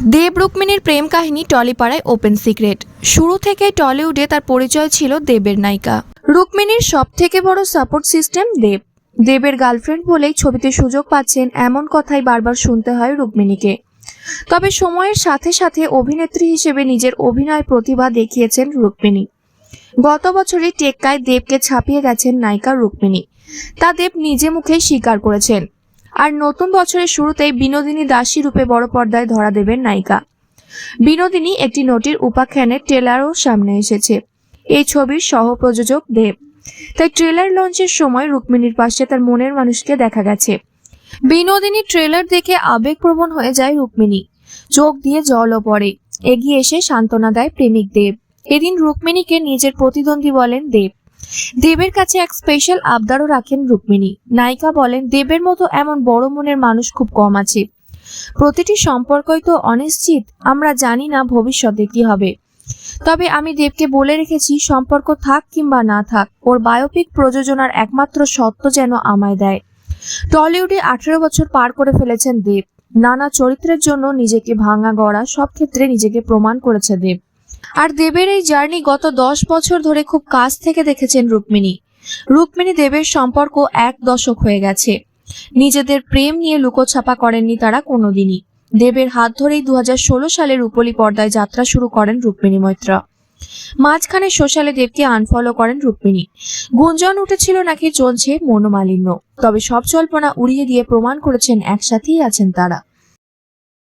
দেব রুক্মিণীর প্রেম কাহিনী টলিপাড়ায় open secret. শুরু থেকে টলিউডে তার পরিচয় ছিল দেবের নায়িকা। রুক্মিণীর সব থেকে বড় সাপোর্ট সিস্টেম দেব। দেবের গার্লফ্রেন্ড বলেই ছবিতে সুযোগ পাচ্ছেন এমন কথাই বারবার শুনতে হয় রুক্মিণীকে। তবে সময়ের সাথে সাথে অভিনেত্রী হিসেবে নিজের অভিনয় প্রতিভা দেখিয়েছেন রুক্মিণী। গত বছরে টেক্কায় দেবকে ছাপিয়ে গেছেন নায়িকা রুক্মিণী। তা দেব নিজে মুখে স্বীকার করেছেন। আর নতুন বছরের শুরুতেই বিনোদিনী দাসী রূপে বড় পর্দায় ধরা দেবেন নায়িকা। বিনোদিনী একটি নটির উপাখ্যানের ট্রেলারও সামনে এসেছে। এই ছবির সহ প্রযোজক দেব। তাই ট্রেলার লঞ্চের সময় রুক্মিণীর পাশে তার মনের মানুষকে দেখা গেছে। বিনোদিনী ট্রেলার দেখে আবেগপ্রবণ হয়ে যায় রুক্মিণী। চোখ দিয়ে জলও পড়ে। এগিয়ে এসে সান্ত্বনা দেয় প্রেমিক দেব। এদিন রুক্মিণীকে নিজের প্রতিদ্বন্দ্বী বলেন দেব। দেবের কাছে এক স্পেশাল আবদারও রাখেন রুক্মিণী। নায়িকা বলেন, দেবের মতো এমন বড় মনের মানুষ খুব কম আছে। প্রতিটি সম্পর্কই তো অনিশ্চিত, আমরা জানি না ভবিষ্যতে কি হবে। তবে আমি দেবকে বলে রেখেছি, সম্পর্ক থাক কিংবা না থাক, ওর বায়োপিক প্রযোজনার একমাত্র সত্য যেন আমায় দেয়। টলিউডে আঠেরো বছর পার করে ফেলেছেন দেব। নানা চরিত্রের জন্য নিজেকে ভাঙা গড়া সব ক্ষেত্রে নিজেকে প্রমাণ করেছে দেব। আর দেবের এই জার্নি গত দশ বছর ধরে খুব কাছ থেকে দেখেছেন রুক্মিণী। রুক্মিণী দেবের সম্পর্ক এক দশক হয়ে গেছে। নিজেদের প্রেম নিয়ে লুকোছাপা করেননি তারা কোনোদিনই। দেবের হাত ধরেই দুহাজার ষোলো সালে রূপলী পর্দায় যাত্রা শুরু করেন রুক্মিণী মৈত্রা। মাঝখানে সোশ্যালে দেবকে আনফলো করেন রুক্মিণী। গুঞ্জন উঠেছিল নাকি চলছে মনোমালিন্য। তবে সব জল্পনা উড়িয়ে দিয়ে প্রমাণ করেছেন একসাথেই আছেন তারা।